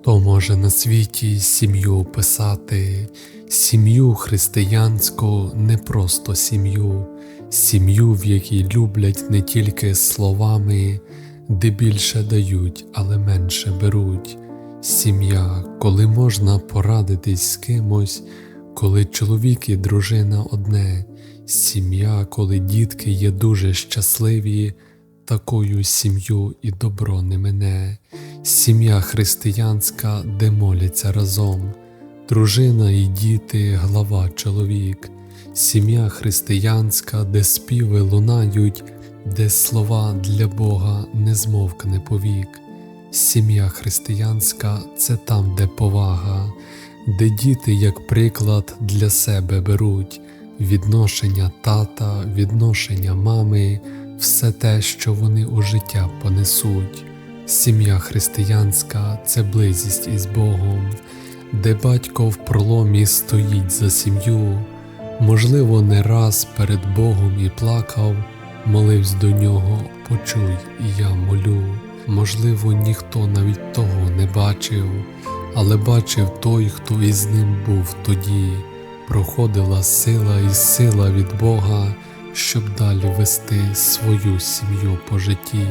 Хто може на світі сім'ю описати, сім'ю християнську, не просто сім'ю, сім'ю, в якій люблять не тільки словами, де більше дають, але менше беруть. Сім'я, коли можна порадитись з кимось, коли чоловік і дружина одне, сім'я, коли дітки є дуже щасливі, такою сім'ю і добро не мине, сім'я християнська, де моляться разом, дружина і діти, глава чоловік, сім'я християнська, де співи лунають, де слова для Бога не змовкне повік. Сім'я християнська це там, де повага, де діти, як приклад, для себе беруть відношення тата, відношення мами, все те, що вони у життя понесуть. Сім'я християнська це близість із Богом, де батько в проломі стоїть за сім'ю, можливо, не раз перед Богом і плакав, молився до нього, почуй, і я молю. Можливо, ніхто навіть того не бачив, але бачив той, хто із ним був тоді, проходила сила і сила від Бога, щоб далі вести свою сім'ю по житті,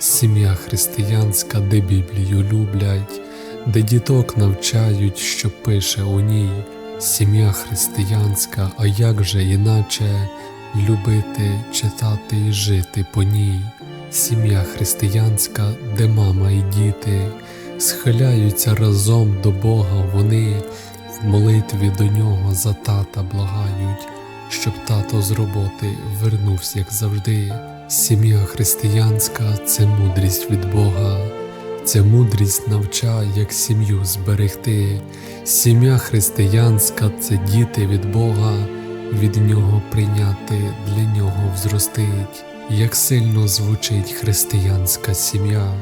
сім'я християнська, де Біблію люблять, де діток навчають, що пише у ній, сім'я християнська, а як же іначе любити, читати і жити по ній сім'я християнська, де мама і діти схиляються разом до Бога, вони в молитві до нього за тата благають, щоб тато з роботи вернувся, як завжди. Сім'я християнська це мудрість від Бога. Ця мудрість навчає, як сім'ю зберегти. Сім'я християнська це діти від Бога, від нього прийняти, для нього взростить. Як сильно звучить християнська сім'я,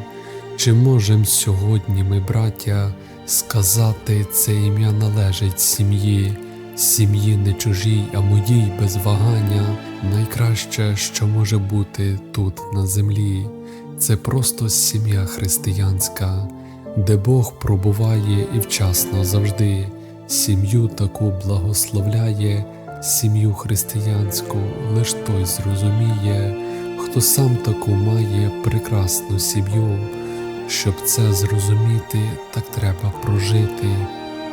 чи можем сьогодні ми, браття, сказати, це ім'я належить сім'ї, сім'ї не чужій, а моїй без вагання, найкраще, що може бути тут на землі, це просто сім'я християнська, де Бог пробуває і вчасно завжди, сім'ю таку благословляє, сім'ю християнську лиш той зрозуміє хто сам таку має прекрасну сім'ю. Щоб це зрозуміти, так треба прожити,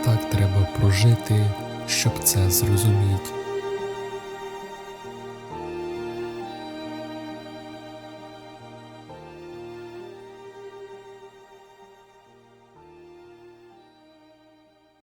так треба прожити, щоб це зрозуміти.